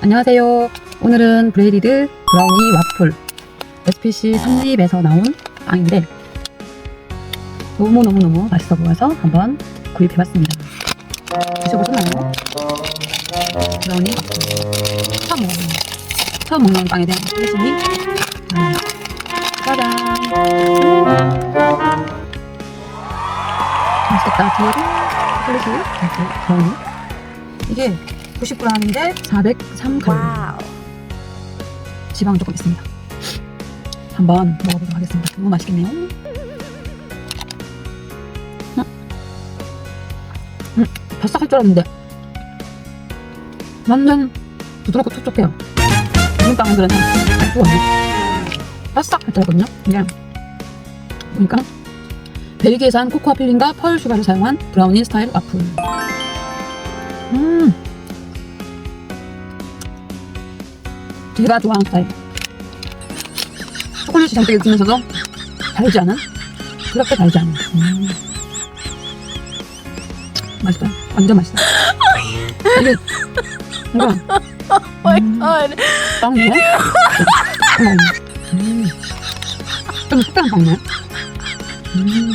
안녕하세요. 오늘은 브레이리드 브라우니 와플 SPC 3립에서 나온 빵인데 너무너무너무 맛있어 보여서 한번 구입해봤습니다. 드셔보셨나요? 브라우니 와플. 처음 먹어보는 처음 먹는 빵에 대한 호기심이 많아요. 짜잔! 맛있겠다. 뒤에도 초콜릿이 이렇게 브라우니. 이게 90g인데 403칼로리. 와우. 지방은 조금 있습니다. 한번 먹어보도록 하겠습니다. 너무 맛있겠네요. 음. 음, 바싹할 줄 알았는데 완전 부드럽고 촉촉해요. 다른 빵들은 알 수가 없네. 바싹할 줄 알거든요. 그냥 보니까 벨기에산 코코아 필링과 펄 슈가를 사용한 브라우니 스타일 와플. 음. 제가 좋아하는 스타일. 초콜릿이 잔뜩 있으면서도 달지 않은? 그렇게 달지 않은. 음. 맛있다. 완전 맛있다. 이게, 이거, 마이 음. 갓. 빵이네? 음. 좀 특별한 빵이네. 음.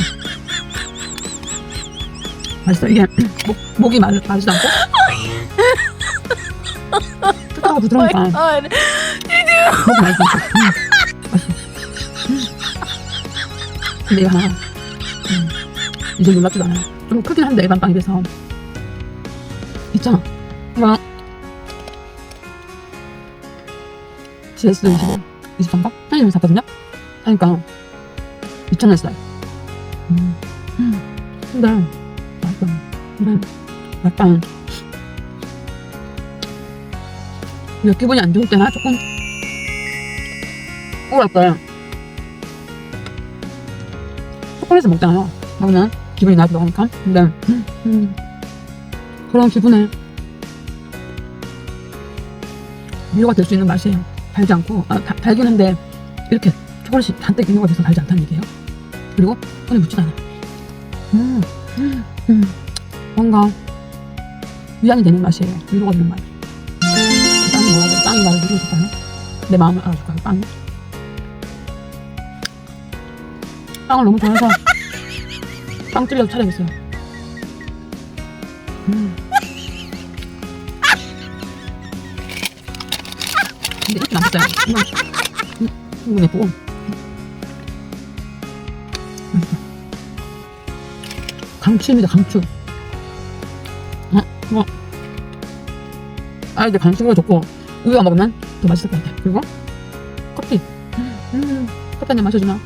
맛있어. 이게 목, 목이 마르, 마르지도 않고. 뜯다가 부드러우니까. 너무 맛있어. 맛있어. 음. 근데 이거 하나, 음, 이제 놀랍지도 않아요. 좀 크긴 한데, 일반 빵에 비해서. 있잖아. 이거, GS25, 23가? 편의점에서 샀거든요? 하니까, 2,000원 했어요. 음, 음. 근데. 근데, 약간, 왜 기분이 안 좋을 때나 조금 때 초콜릿을 먹잖아요. 그러면 기분이 나쁘다고 하니까. 근데 음, 음, 그런 기분에 위로가 될 수 있는 맛이에요. 달지 않고 아, 다- 달긴 한데 이렇게 초콜릿이 잔뜩 위로가 돼서 달지 않다는 얘기예요. 그리고 손에 묻지도 않아. 음, 음, 음. 뭔가 위안이 되는 맛이에요. 위로가 되는 맛. 빵이 뭐라고 빵이 나를 위로해줄까요? 내 마음을 알아줄까요? 빵이? 빵을 너무 좋아해서 빵 찔려서 차려야겠어요. 음. 근데 이렇게 맛있어요. 이건, 이건 예쁘고. 강추입니다, 강추. 어, 뭐. 아, 이제 간식으로 좋고, 우유가 먹으면 더 맛있을 것 같아. 그리고 커피. 음, 커피 한잔 마셔주면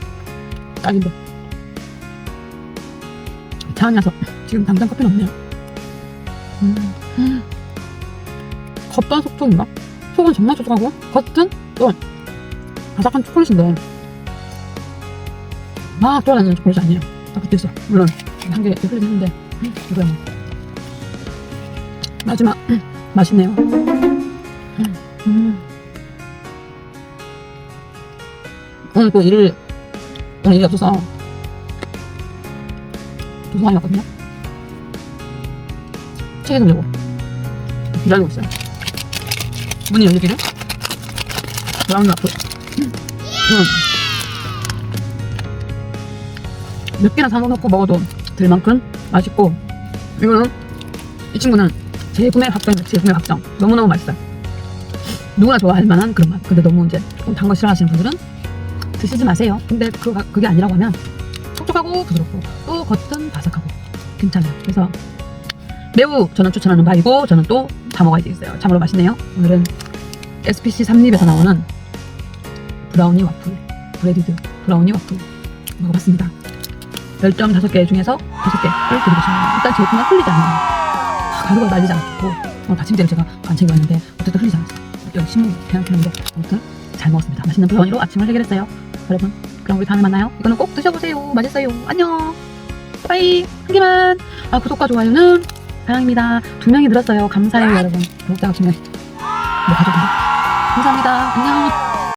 딱인데. 차원이 나서 지금 당장 커피는 없네요. 음, 음. 겉바 속촉인가? 속은 정말 촉촉하고 겉은 또 바삭한 초콜릿인데 막 돌아다니는 초콜릿이 아니에요. 딱 그때 있어. 물론 한 개 흘리긴 했는데 음, 이거야. 마지막 음, 맛있네요. 음, 음. 오늘 또 일을 오늘 일이 없어서 도서관에 왔거든요. 책 읽으려고 기다리고 있어요. 문이 열리기를 브라운. 음. 몇 개나 사놓고 먹어도 될 만큼 맛있고 이거는 이 친구는 재구매 확정, 재구매 확정. 너무너무 맛있어요. 누구나 좋아할 만한 그런 맛. 근데 너무 이제 단거 싫어하시는 분들은 드시지 마세요. 근데 그, 그게 아니라고 하면 촉촉하고 부드럽고 또 겉은 바삭하고 괜찮아요. 그래서 매우 저는 추천하는 바이고 저는 또다 먹어야 되겠어요. 참으로 맛있네요. 오늘은 SPC 3립에서 나오는 브라우니 와플, 브레디드 브라우니 와플 먹어봤습니다. 별점 5개 중에서 5개를 드리고 싶네요. 일단 제품은 흘리지 않아요. 아, 가루가 날리지 않고 어, 받침대를 제가 안 챙겨왔는데 어쨌든 흘리지 않았어요. 신문 대학교인데 아무튼 잘 먹었습니다. 맛있는 브라우니로 아침을 해결했어요. 여러분 그럼 우리 다음에 만나요. 이거는 꼭 드셔보세요. 맛있어요. 안녕. 빠이 한 개만. 아 구독과 좋아요는 사랑입니다. 두 명이 늘었어요. 감사해요 여러분. 구독자 하시면 뭐 가져도 감사합니다. 안녕.